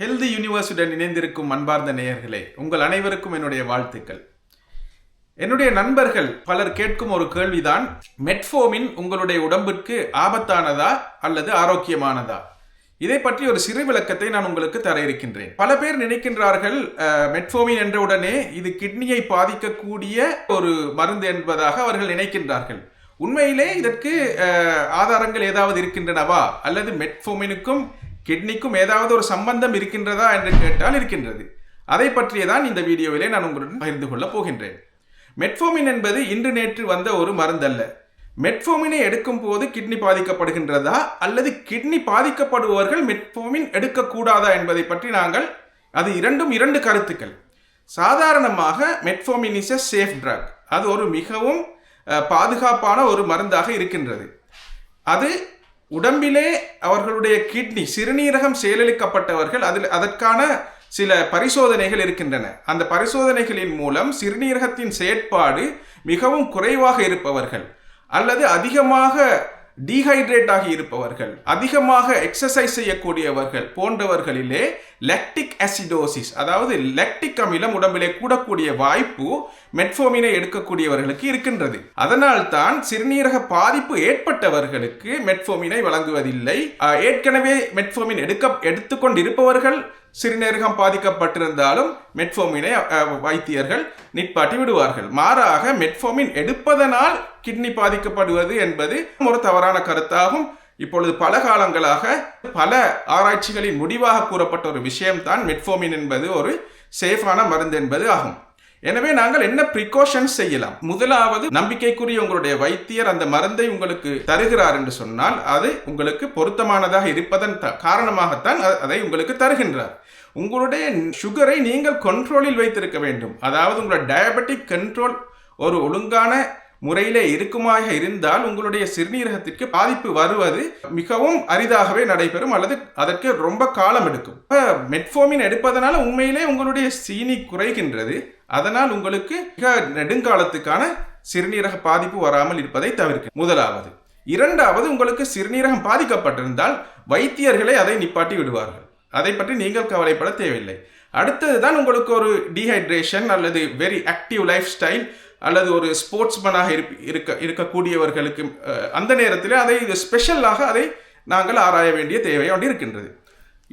Healthy யூனிவர்ஸுடன் இணைந்திருக்கும் அன்பார்ந்த நேயர்களே உங்கள் அனைவருக்கும் என்னுடைய வாழ்த்துக்கள். என்னுடைய நண்பர்கள் பலர் கேட்கும் ஒரு கேள்விதான் மெட்ஃபோமின் உங்களுடைய உடம்பிற்கு ஆபத்தானதா அல்லது ஆரோக்கியமானதா? இதை பற்றி ஒரு சிறு விளக்கத்தை நான் உங்களுக்கு தர இருக்கின்றேன். பல பேர் நினைக்கின்றார்கள் மெட்ஃபோமின் என்றவுடனே இது கிட்னியை பாதிக்கக்கூடிய ஒரு மருந்து என்பதாக அவர்கள் நினைக்கின்றார்கள். உண்மையிலே இதற்கு ஆதாரங்கள் ஏதாவது இருக்கின்றனவா? அல்லது மெட்ஃபோமினுக்கும் கிட்னிக்கும் ஏதாவது ஒரு சம்பந்தம் இருக்கின்றதா என்று கேட்டால் இருக்கின்றது. அதை பற்றியதான் இந்த வீடியோவிலே நான் உங்களுடன் பகிர்ந்து கொள்ளப் போகின்றேன். மெட்ஃபோமின் என்பது இன்று நேற்று வந்த ஒரு மருந்தல்ல. மெட்ஃபோமினை எடுக்கும் போது கிட்னி பாதிக்கப்படுகின்றதா? அல்லது கிட்னி பாதிக்கப்படுபவர்கள் மெட்ஃபோமின் எடுக்கக்கூடாதா என்பதை பற்றி நாங்கள் அது இரண்டும் இரண்டு கருத்துக்கள். சாதாரணமாக metformin is a safe drug அது ஒரு மிகவும் பாதுகாப்பான ஒரு மருந்தாக இருக்கின்றது. அது உடம்பிலே அவர்களுடைய கிட்னி சிறுநீரகம் செயலிழக்கப்பட்டவர்கள் அதில் அதற்கான சில பரிசோதனைகள் இருக்கின்றன. அந்த பரிசோதனைகளின் மூலம் சிறுநீரகத்தின் செயற்பாடு மிகவும் குறைவாக இருப்பவர்கள் அல்லது அதிகமாக டீஹைட்ரேட் ஆகி இருப்பவர்கள் அதிகமாக எக்ஸசைஸ் செய்யக்கூடியவர்கள் போன்றவர்களிலே லெக்டிக் அசிடோசிஸ் அதாவது லெக்டிக் அமிலம் உடம்பிலே கூடக்கூடிய வாய்ப்பு மெட்ஃபோமினை எடுக்கக்கூடியவர்களுக்கு இருக்கின்றது. அதனால் தான் சிறுநீரக பாதிப்பு ஏற்பட்டவர்களுக்கு மெட்ஃபோமினை வழங்குவதில்லை. ஏற்கனவே மெட்ஃபோமின் எடுக்க எடுத்துக்கொண்டிருப்பவர்கள் சிறுநீரகம் பாதிக்கப்பட்டிருந்தாலும் மெட்ஃபோமினை வைத்தியர்கள் நிற்பாட்டி விடுவார்கள். மாறாக மெட்ஃபோமின் எடுப்பதனால் கிட்னி பாதிக்கப்படுவது என்பது ஒரு தவறான கருத்தாகும். இப்பொழுது பல காலங்களாக பல ஆராய்ச்சிகளின் முடிவாக கூறப்பட்ட ஒரு விஷயம்தான் மெட்ஃபோமின் என்பது ஒரு சேஃபான மருந்து என்பது ஆகும். எனவே நாங்கள் என்ன ப்ரிகாஷன்ஸ் செய்யலாம்? முதலாவது நம்பிக்கைக்குரிய உங்களுடைய வைத்தியர் அந்த மருந்தை உங்களுக்கு தருகிறார் என்று சொன்னால் அது உங்களுக்கு பொருத்தமானதாக இருப்பதன் த- காரணமாகத்தான் அதை உங்களுக்கு தருகின்றார். உங்களுடைய சுகரை நீங்கள் கண்ட்ரோலில் வைத்திருக்க வேண்டும். அதாவது உங்களோட டயபெட்டிக் கண்ட்ரோல் ஒரு ஒழுங்கான முறையிலே இருக்குமாக இருந்தால் உங்களுடைய சிறுநீரகத்திற்கு பாதிப்பு வருவது மிகவும் அரிதாகவே நடைபெறும் அல்லது அதற்கு ரொம்ப காலம் எடுக்கும். மெட்ஃபோமின் எடுப்பதனால உண்மையிலே உங்களுடைய சீனி குறைகின்றது. அதனால் உங்களுக்கு மிக நெடுங்காலத்துக்கான சிறுநீரக பாதிப்பு வராமல் இருப்பதை தவிர்க்க முதலாவது. இரண்டாவது உங்களுக்கு சிறுநீரகம் பாதிக்கப்பட்டிருந்தால் வைத்தியர்களே அதை நிப்பாட்டி விடுவார்கள். அதை பற்றி நீங்கள் கவலைப்பட தேவையில்லை. அடுத்தது தான் உங்களுக்கு ஒரு டீஹைட்ரேஷன் அல்லது வெரி ஆக்டிவ் லைஃப் ஸ்டைல் அல்லது ஒரு ஸ்போர்ட்ஸ்மேனாக இருப்ப இருக்க இருக்கக்கூடியவர்களுக்கு அந்த நேரத்தில் அதை இது ஸ்பெஷலாக அதை நாங்கள் ஆராய வேண்டிய தேவை ஒன்று இருக்கின்றது.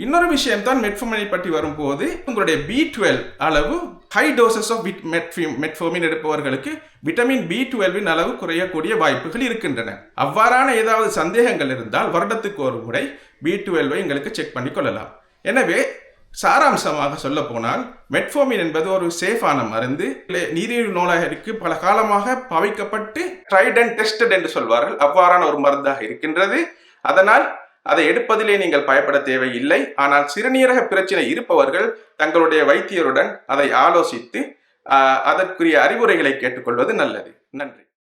இன்னொரு விஷயம் தான் மெட்ஃபோமினை பற்றி வரும்போது உங்களுடைய பி டுவெல் அளவு high doses of with metformin metformin எடுப்பவர்களுக்கு vitamin B டுவெல்வின் அளவு குறையக்கூடிய வாய்ப்புகள் இருக்கின்றன. அவ்வாறான ஏதாவது சந்தேகங்கள் இருந்தால் வருடத்துக்கு ஒரு முறை பி டுவெல்வை எங்களுக்கு செக் பண்ணி கொள்ளலாம். எனவே சாராம்சமாக சொல்ல போனால் மெட்ஃபோமின் என்பது ஒரு சேஃபான மருந்து. நீரிழிவு நோயாளிக்கு பல காலமாக பவிக்கப்பட்டு ட்ரைட் அண்ட் டெஸ்டட் என்று சொல்வார்கள். அவ்வாறான ஒரு மருந்தாக இருக்கின்றது. அதனால் அதை எடுப்பதிலே நீங்கள் பயப்பட தேவையில்லை. ஆனால் சிறுநீரக பிரச்சனை இருப்பவர்கள் தங்களுடைய வைத்தியருடன் அதை ஆலோசித்து அதற்குரிய அறிவுரைகளை கேட்டுக்கொள்வது நல்லது. நன்றி.